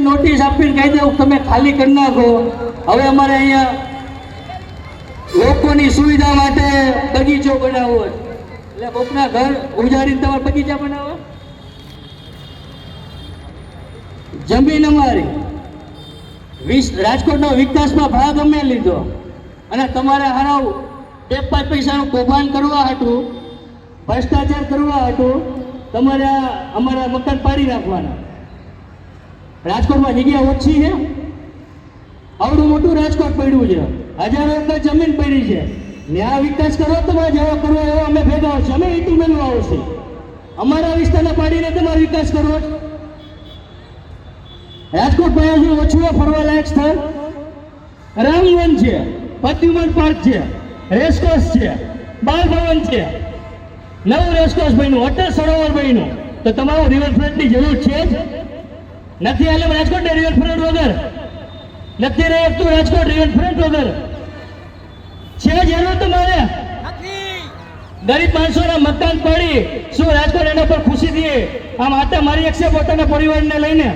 દિવસની નોટિસ આપીને કહી દઉં તમે ખાલી કરી નાખો. હવે અમારે અહીંયા લોકોની સુવિધા માટે બગીચો બનાવવો એટલે કોકના ઘર ઉજાડીને તમારે બગીચા બનાવો. જમીન અમારી. વીસ રાજકોટનો વિકાસમાં ભાગ અમે લીધો. અને તમારે હરાવ બે પાંચ પૈસાનું કૌભાંડ કરવા હતું, ભ્રષ્ટાચાર કરવા હતું. તમારે અમારા મકાન પાડી નાખવાના. રાજકોટમાં જગ્યા ઓછી છે. આવડું મોટું રાજકોટ પડ્યું છે. હજારો એકર જમીન પડી છે. ને આ વિકાસ કરો તમારે જેવો કરવો એવો અમે ભેગા આવશે અમે ઈટું મેળવા આવશે અમારા વિસ્તારને પાડીને તમારો વિકાસ કરવો છે. રાજકોટ પાસે હજુ ઓછું ફરવા લાયક સ્થળ? રામવન છે. પદ્યુમન પાર્ક છે. રેસકોર્સ છે. બાલ ભવન છે. નવું રેસકોર્સ બન્યું. અટલ સરોવર બન્યું. તો તમારું રિવરફ્રન્ટની જરૂર છે જ. નથી હાલે રાજકોટને રિવરફ્રન્ટ વગર. નથી રહે તું રાજકોટ રિવરફ્રન્ટ વગર. છે જરૂર તમારે ગરીબ માણસોના મકાન પડી શું રાજકોટ એના પર ખુશી દઈએ આમ આટા મારી શકશે પોતાના પરિવારને લઈને.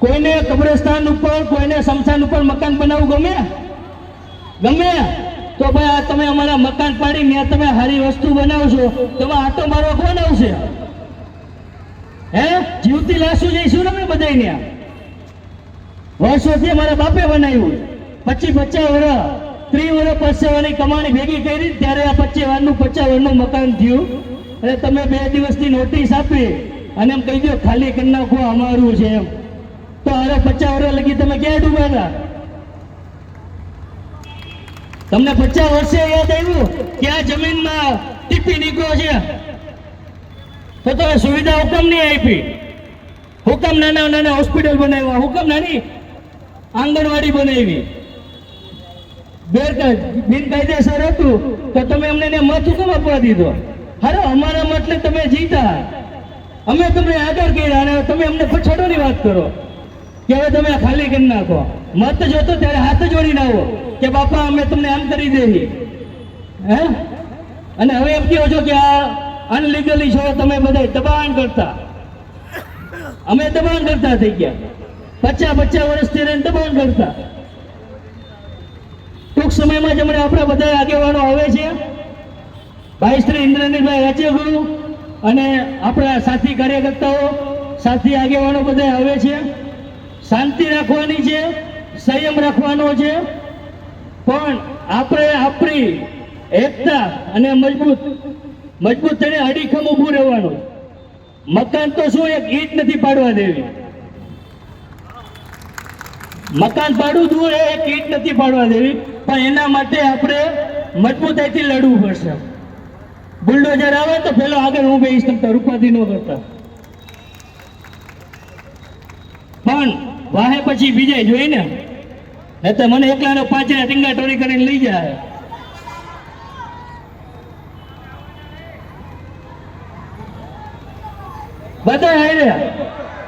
કોઈને કબ્રસ્તાન ઉપર કોઈને શમશાન ઉપર મકાન બનાવવું ગમે? ગમે? તો ભાઈ આ તમે અમારા મકાન પાડી ત્યાં તમે સારી વસ્તુ બનાવશો તમે આટો મારવા કોણ આવશે? હે? જીવતી લાશું જઈશું ને અમે બધાય વર્ષોથી મારા બાપે બનાવ્યું. પચી પચાસ વર્ષ ત્રી વર્ષ પરસેવાની કમાણી ભેગી કરી ત્યારે આ પચી વારનું પચાસ વારનું મકાન થયું. અને તમે બે દિવસની નોટિસ આપી અને એમ કહી દો, ખાલી કરી નાખો, અમારું છે એમ. તો હવે પચાસ વર્ષ લગી તમે ક્યાં ડૂબ્યા તમને પચાસ વર્ષે યાદ આવ્યું કે આ જમીનમાં ટીપી નીકળો છે? તો તમે સુવિધા હુકમ નહીં આપી? હુકમ નાના નાના હોસ્પિટલ બનાવ્યા? હુકમ નાની આંગણવાડી બનાવી? બિનકાયદેસર હતું. તો તમે અમને એને મત હુકમ આપવા દીધો? અરે અમારા મતને તમે જીતા. અમે તમને આગળ કર્યા અને તમે અમને પછાડોની વાત કરો. કે હવે તમે ખાલી કરી નાખો. મત જોતો ત્યારે હાથ જોડીને આવો. કે બાપા, અમે તમને આમ કરી દઈએ હે? અને હવે એમ કહો છો કે આ અનલીગલી છો તમે બધા દબાણ કરતા, અમે દબાણ કરતા થઈ ગયા. પચાસ પચાસ વર્ષથી રહીને દબાણ કરતા. ટૂંક સમયમાં જ હમણાં આપણા બધા આગેવાનો આવે છે. ભાઈ શ્રી ઇન્દ્રનીલભાઈ રાજ્યગુરુ અને આપણા સાથી કાર્યકર્તાઓ, સાથી આગેવાનો બધા આવે છે. શાંતિ રાખવાની છે, સંયમ રાખવાનો છે. પણ આપણે આપણી એકતા અને મજબૂત મજબૂત થઈને અડીખમ ઊભું રહેવાનું. મકાન તો શું, એક ઈટ નથી પાડવા દેવી. મકાન પાડવું દૂર એ એક ઈટ નથી પાડવા દેવી. પણ એના માટે આપણે મજબૂતાઈથી લડવું પડશે. બુલડોઝર આવે તો પેલો આગળ હું બેસી શકતા રૂપાથી ન કરતા. પણ વાહે પછી બીજે જોઈને ને તો મને એકલાનો પાંચને ટીંગા ટોરી કરીને લઈ જાય. બધા હારે.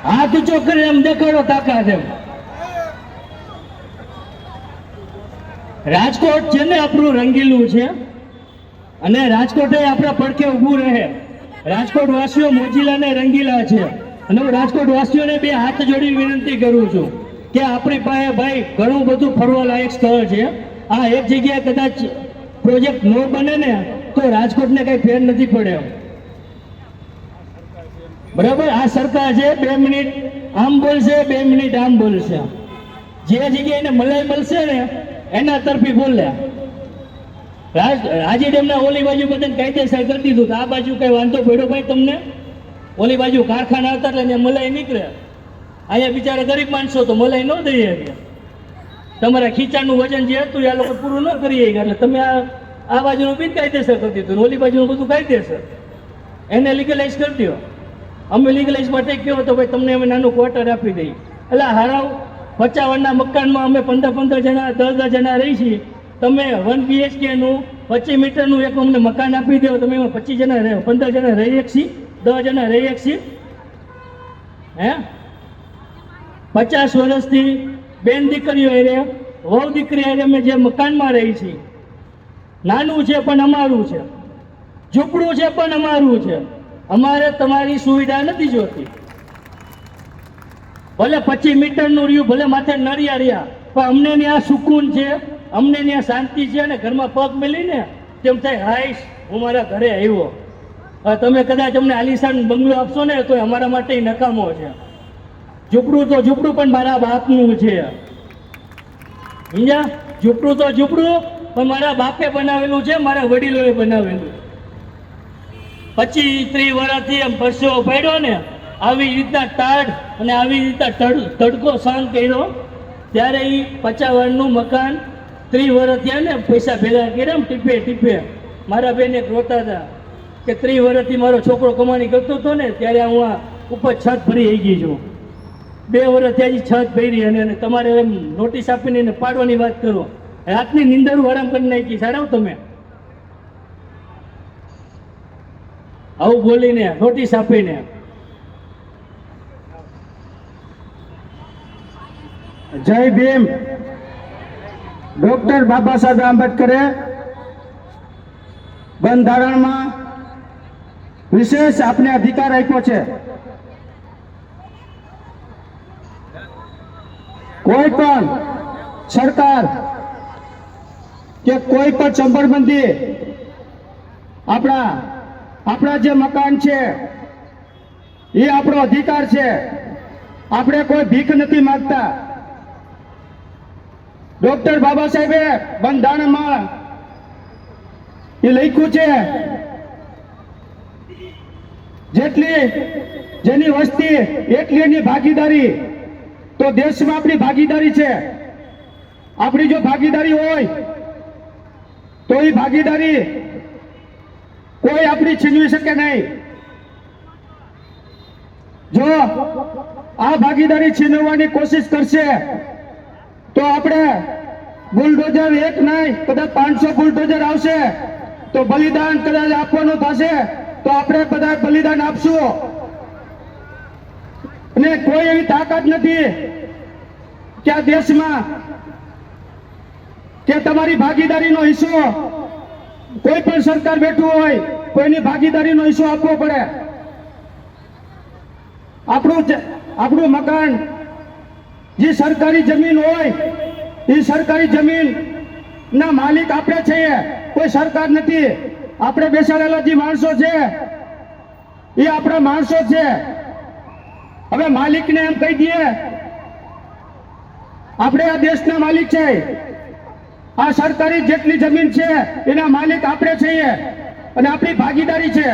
હાથ ઊંચો કરીને એમ દેખાડો તાકાત એમ. રાજકોટ છે ને આપણું રંગીલું છે. અને રાજકોટ એ આપણા પડખે ઊભું રહે. રાજકોટ વાસીઓ મોજીલા ને રંગીલા છે. અને હું રાજકોટ વાસીઓને બે હાથ જોડી વિનંતી કરું છું કે આપણી પાસે ભાઈ ઘણું બધું ફરવા લાયક સ્થળ છે. આ એક જગ્યાએ કદાચ પ્રોજેક્ટ ન બને ને તો રાજકોટને કઈ ફેર નથી પડ્યો બરાબર? આ સરકાર છે, બે મિનિટ આમ બોલશે, બે મિનિટ આમ બોલશે. જે જગ્યાએ એને મલાઈ મળશે ને, એના તરફી બોલ્યા રાજ ડેમના ઓલી બાજુ બધાને કાયદેસર કરી દીધું તો આ બાજુ કઈ વાંધો પડ્યો ભાઈ તમને? ઓલી બાજુ કારખાના હતા એટલે ત્યાં મલાઈ નીકળે. અહીંયા બિચારા ગરીબ માણસો તો મલાઈ ન દઈ શકે તમારા ખીચાનું વજન જે હતું એ લોકો પૂરું ન કરી એટલે તમે આ આ બાજુનું બિન કાયદેસર કરી દીધું ઓલી બાજુનું બધું કાયદેસર. એને લીગલાઇઝ કરી દો અમે લીગલાઇઝ માટે કહો તો ભાઈ? તમને અમે નાનું ક્વાર્ટર આપી દઈએ. એટલે હારાવ પચાવનના મકાનમાં અમે પંદર પંદર જણા, દસ દસ જણા રહી છીએ. તમે વન બીએચકેનું પચીસ મીટરનું એક અમને મકાન આપી દો, તમે એમાં પચીસ જણા રહે, પંદર જણા રહી એક છીએ, દસ જણા રહી એક છીએ. હે? પચાસ વર્ષથી બેન દીકરીઓ એ વહુ દીકરી એ અમે જે મકાનમાં રહી છીએ. નાનું છે પણ અમારું છે. ઝૂંપડું છે પણ અમારું છે. અમારે તમારી સુવિધા નથી જોતી. ભલે પચીસ મીટરનું રહ્યું, ભલે માથે નળિયા રહ્યા, પણ અમને ત્યાં સુકૂન છે, અમને ત્યાં શાંતિ છે અને ઘરમાં પગ મેલીને તેમ થાય, હાઈશ, હું મારા ઘરે આવ્યો. તમે કદાચ અમને આલિશાન બંગલો આપશો ને, તો અમારા માટે નકામો છે. ઝૂપડું તો ઝૂપડું, પણ મારા બાપનું છે. સમજ્યા? ઝૂપડું તો ઝૂપડું, પણ મારા બાપે બનાવેલું છે, મારા વડીલોએ બનાવેલું પચીસ ત્રીસ વર્ષથી એમ પરસેવો પડ્યો ને, આવી રીતના ટાઢ અને આવી રીતના તડકો સહન કર્યો. ત્યારે એ પચાસ વર્ષનું મકાન ત્રીસ વર્ષ થયા ને, પૈસા ભેગા કર્યા ટીપે ટીપે. મારા બેન એક રોતા હતા કે ત્રીસ વર્ષથી મારો છોકરો કમાણી કરતો હતો ને, ત્યારે હું આ ઉપર છત ભરી આવી ગઈ છું. બે વર્ષ થયા છત ભરી અને તમારે એમ નોટિસ આપીને એને પાડવાની વાત કરો. રાતની નિંદર આરામ કરી નાખી સારાવ તમે. આવું બોલીને નોટિસ આપીને. જય ભીમ. ડોક્ટર બાબા સાહેબ આંબેડકરે બંધારણમાં વિશેષ આપને અધિકાર આપ્યો છે. કોઈ પણ સરકાર કે કોઈ પણ ચંબળબંધી આપણા આપણા જે મકાન છે, એ આપણો અધિકાર છે. આપણે કોઈ ભીખ નથી માગતા. ડોક્ટર બાબા સાહેબે બંધારણમાં એ લખ્યું છે, જેટલી જેની વસ્તી, એટલી એની ભાગીદારી. તો દેશમાં આપણી ભાગીદારી છે. આપણી જો ભાગીદારી હોય, તો એ ભાગીદારી કોઈ આપણી છીનવી શકે નહીં. જો આ ભાગીદારી છીનવવાની કોશિશ કરશે, તો આપણે બુલડોઝર એક નહીં, કદાચ પાંચસો બુલડોઝર આવશે, તો બલિદાન કદાચ આપવાનું થશે, તો આપણે બધા બલિદાન આપશું. અને કોઈ એવી તાકાત નથી કે આ દેશમાં કે તમારી ભાગીદારીનો હિસ્સો કોઈ પણ સરકાર બેઠું હોય, કોઈની ભાગીદારીનો હિસ્સો આપવો પડે. આપણું આપણું મકાન, જે સરકારી જમીન હોય, એ સરકારી જમીન ના માલિક આપણે છીએ, કોઈ સરકાર નથી. આપણે બેસાડેલા જે માણસો છે, એ આપણા માણસો છે. હવે માલિકને એમ કહી દઈએ, આપણે આ દેશના માલિક છે. આ સરકારી જેટલી જમીન છે, એના માલિક આપણે છીએ અને આપણી ભાગીદારી છે.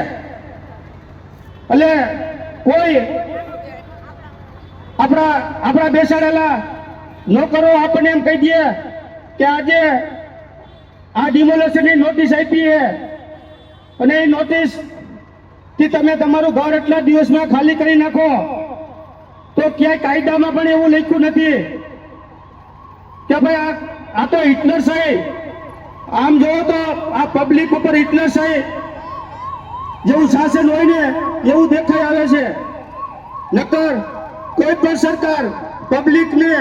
એટલે કોઈ આપણા આપણા બેસાડેલા નોકરો આપણને એમ કહી દે કે આજે આ ડિમોલેશનની નોટિસ આપી છે. અને એ નોટિસથી તમે તમારું ઘર એટલા દિવસમાં ખાલી કરી નાખો. તો ક્યાંય કાયદામાં પણ એવું લખ્યું નથી કે ભાઈ આ આ તો હિટલર સાહેબ આમ જોવો તો આ પબ્લિક ઉપર હિટલર સાહેબ જેવું શાસન હોય ને, એવું દેખાઈ આવે છે. નકર કોઈ પણ સરકાર પબ્લિકને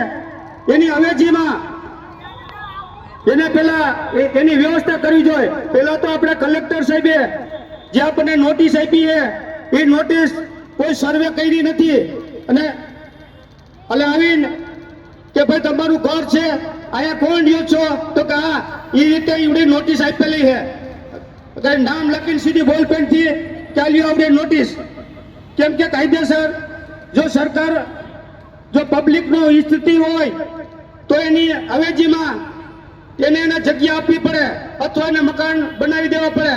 એની અવેજીમાં એને પેલા એની વ્યવસ્થા કરવી જોઈએ. પેલા તો આપણે કલેક્ટર સાહેબે જે આપણને નોટિસ આપી એ નોટિસ કોઈ સર્વે કરી નથી. અને એટલે આવીને કે ભાઈ તમારું ઘર છે અહીંયા કોણ રહ્યો છો? તો કે હા એ રીતે એવડી નોટિસ આપેલી છે. નામ લખીને સીધી બોલ પેનથી ચાલ્યું આવડે નોટિસ કેમ કે કાયદેસર, જો સરકાર, જો પબ્લિક નો સ્થિતિ હોય, તો એની અવેજીમાં એને એને જગ્યા આપવી પડે અથવા એને મકાન બનાવી દેવા પડે.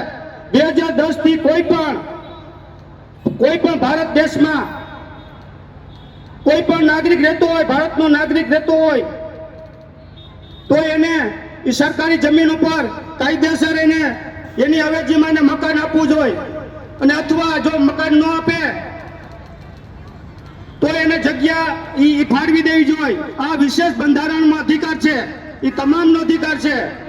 બે હજાર દસથી કોઈ પણ કોઈ પણ ભારત દેશમાં કોઈ પણ નાગરિક રહેતો હોય, ભારતનો નાગરિક રહેતો હોય તો એને એ સરકારી જમીન ઉપર કાયદેસર એને એની અવેજીમાં મકાન આપવું જોઈએ. અને અથવા જો મકાન ન આપે, તો એને જગ્યા ઈ ફાળવી દેવી જોઈએ. આ વિશેષ બંધારણમાં અધિકાર છે. એ તમામનો અધિકાર છે.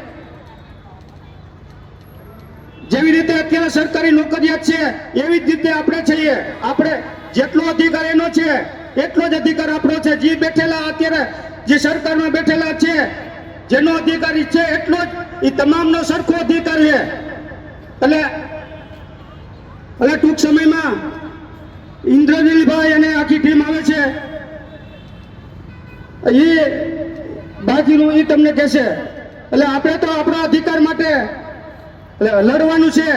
જેવી રીતે અત્યારે સરકારી નોકરિયાત છે, એવી જ રીતે આપણે છીએ. આપણે જેટલો અધિકાર એનો છે, એટલો જ અધિકાર આપણો છે. જે બેઠેલા અત્યારે, જે સરકારમાં બેઠેલા છે જેનો અધિકારી છે એટલો જ એ તમામનો સરખો અધિકાર છે. એટલે એટલે ટૂંક સમયમાં ઇન્દ્રનીલભાઈ અને આખી ટીમ આવે છે. એ બાકીનું એ તમને કહેશે. એટલે આપણે તો આપણા અધિકાર માટે, એટલે લડવાનું છે.